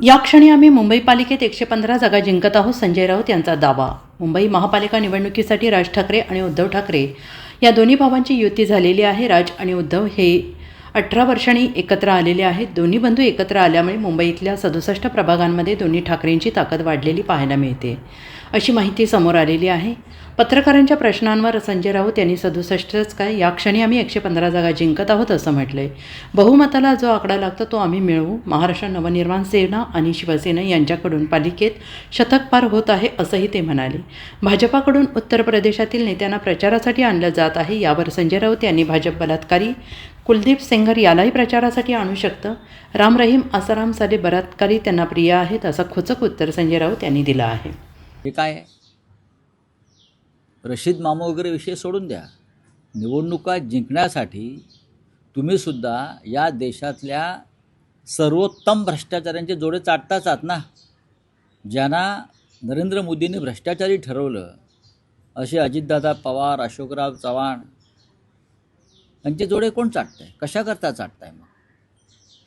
या क्षणी आम्ही मुंबई पालिकेत एकशे पंधरा जागा जिंकत आहोत. संजय राऊत यांचा दावा. मुंबई महापालिका निवडणुकीसाठी राज ठाकरे आणि उद्धव ठाकरे या दोन्ही भावांची युती झालेली आहे. राज आणि उद्धव हे अठरा वर्षांनी एकत्र आलेले आहेत. दोन्ही बंधू एकत्र आल्यामुळे मुंबईतल्या सदुसष्ट प्रभागांमध्ये दोन्ही ठाकरेंची ताकद वाढलेली पाहायला मिळते. अशी माहिती समोर आलेली आहे. पत्रकारांच्या प्रश्नांवर संजय राऊत यांनी सदुसष्टच काय? या क्षणी आम्ही एकशे पंधरा जागा जिंकत आहोत असं म्हटलं आहे बहुमताला जो आकडा लागतो तो आम्ही मिळवू. महाराष्ट्र नवनिर्माण सेना आणि शिवसेना यांच्याकडून पालिकेत शतक पार होत आहे असंही ते म्हणाले. भाजपाकडून उत्तर प्रदेशातील नेत्यांना प्रचारासाठी आणलं जात आहे यावर संजय राऊत यांनी भाजप बलात्कारी कुलदीप सेंगर यालाही प्रचारासाठी आणू शकतं? राम रहीम आसाराम साले बलात्कारी त्यांना प्रिय आहेत असं खोचक उत्तर संजय राऊत यांनी दिलं आहे. हे काय? रशीद मामू वगैरे विषय सोडून द्या. निवडणुका जिंकण्यासाठी तुम्हीसुद्धा या देशातल्या सर्वोत्तम भ्रष्टाचारांचे जोडे चाटताच आहात ना? ज्यांना नरेंद्र मोदींनी भ्रष्टाचारी ठरवलं. असे अजितदादा पवार अशोकराव चव्हाण यांचे जोडे कोण चाटतंय? कशाकरता चाटताय मग?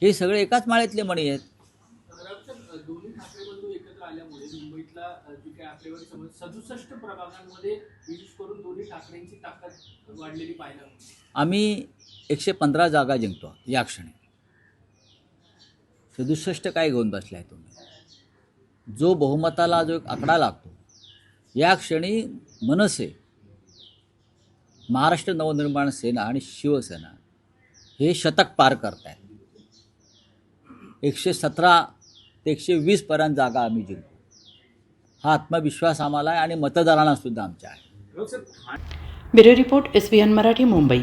हे सगळे एकाच माळ्यातले मणी आहेत. आम्ही एकशे पंधरा जागा जिंकतो या क्षणी. सदुसष्ट काय घेऊन बसलाय तुम्ही? जो बहुमताला जो एक आकडा लागतो या क्षणी मनसे महाराष्ट्र नवनिर्माण सेना आणि शिवसेना हे शतक पार करत आहेत एकशे सतरा ते एकशे वीसपर्यंत जागा आम्ही जिंकतो हा आत्मविश्वास आम्हाला आहे आणि मतदारांना सुद्धा आमच्या आहे. Bureau report S B N Marathi Mumbai.